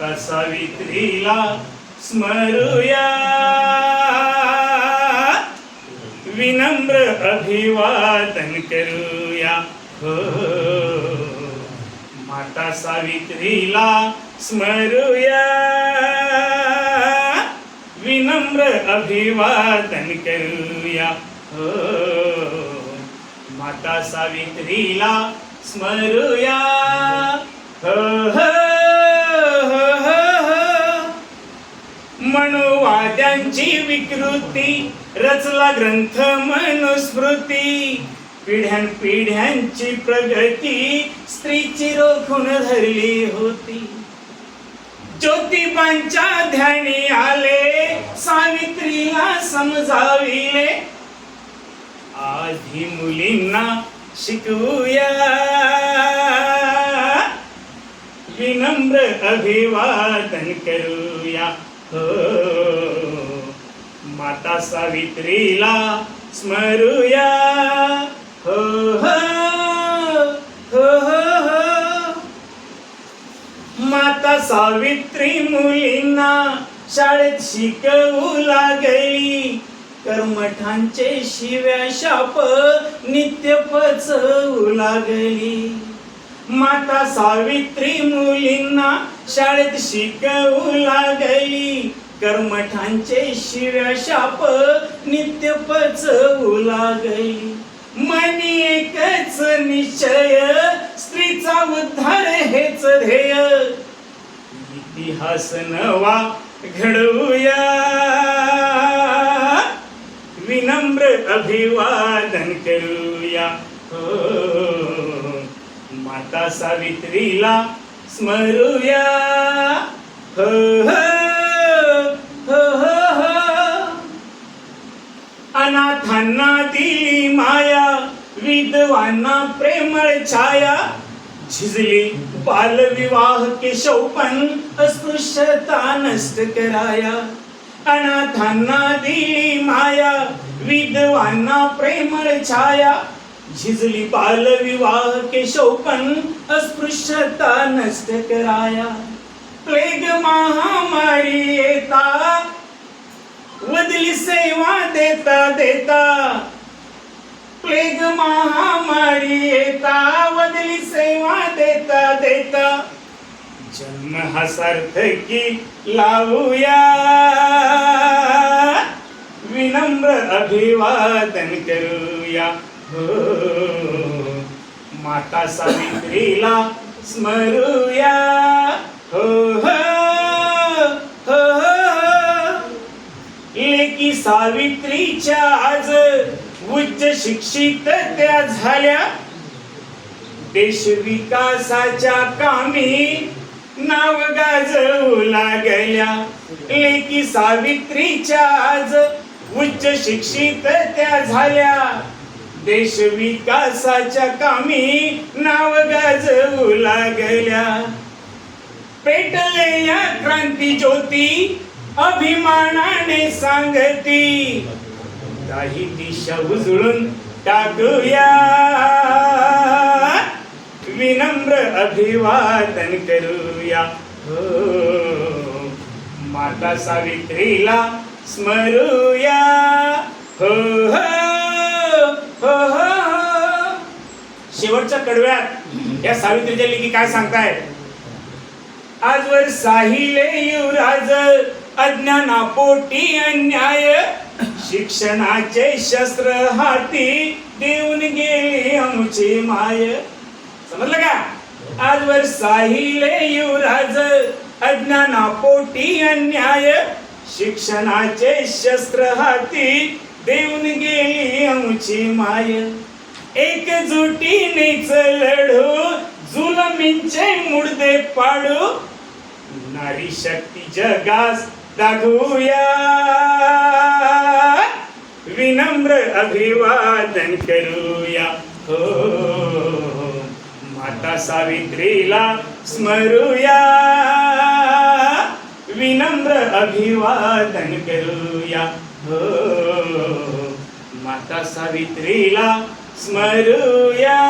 माता सावित्रीला स्मरूया। विनम्र अभिवादन करूया। हो। माता सावित्रीला स्मरूया। विनम्र अभिवादन करूया। हो। माता सावित्रीला स्मरूया। हो हो। मनोवाद्यांची विकृती रचला ग्रंथ मनुस्मृती. पिढ्यान पिढ्यांची प्रगती स्त्रीची रोखून धरली होती. ज्योतिबांच्या ध्यानी आले सावित्रीला समजाविले. आधी मुलींना शिकवूया. विनम्र अभिवादन करूया. माता सावित्रीला स्मरूया. हो हो माता सावित्री मुलींना शाळेत शिकवू लागली. कर्मठांचे शिव्या शाप नित्य पचवू लागली. माता सावित्री मुलींना शाळेत शिकवू लागली. कर्मठांचे शिव्या शाप नित्य पचवू लागली. मनी एकच निश्चय स्त्रीचा उद्धार हेच ध्येय. इतिहास नवा घडवूया. विनम्र अभिवादन करूया. हो. माता सावित्रीला स्मरूया. हो हो हो हो हो. अनाथांना दिली माया विधवांना प्रेमळ छाया. झिजली बालविवाह केशवपण अस्पृश्यता नष्ट कराया. अनाथांना दिली माया विधवांना प्रेमळ छाया. झिजली के केशवपण अस्पृश्यता नष्ट कराया। प्लेग महामारी येता वदली सेवा देता देता। प्लेग महामारी येता वदली सेवा देता देता। जन्म हा सार्थकी लावूया। विनम्र अभिवादन करूया। माता सावित्रीला स्मरूया. हो हो लेकी सावित्रीच्या आज उच्च शिक्षित त्या झाल्या. देश विकासाच्या कामी नाव गाजवू लागल्या. लेकी सावित्रीच्या आज उच्च शिक्षित त्या झाल्या. देश विकासाच्या कामी नाव गाजवू लागल्या. पेटलेल्या क्रांती ज्योती अभिमानाने सांगती. काही दिशा उजळून टाकूया. विनम्र अभिवादन करूया. हो. माता सावित्रीला स्मरूया. हो हो. शेवटच्या कडव्यात या सावित्रीच्या लेखी काय सांगताय? आजवर साहिले युवराज अज्ञानापोटी अन्याय शिक्षणाचे शस्त्र हाती देऊन गेली आमची माय. समजलं का? आजवर साहिले युवराज अज्ञानापोटी अन्याय शिक्षणाचे शस्त्र हाती देऊन गेली आमची माय. एकजुटीनेच लढू जुलमींचे मुडदे पाडू. नारी शक्ती जगास दाखवूया. विनम्र अभिवादन करूया. हो माता सावित्रीला स्मरूया. विनम्र अभिवादन करूया. माता सावित्रीला स्मरूया.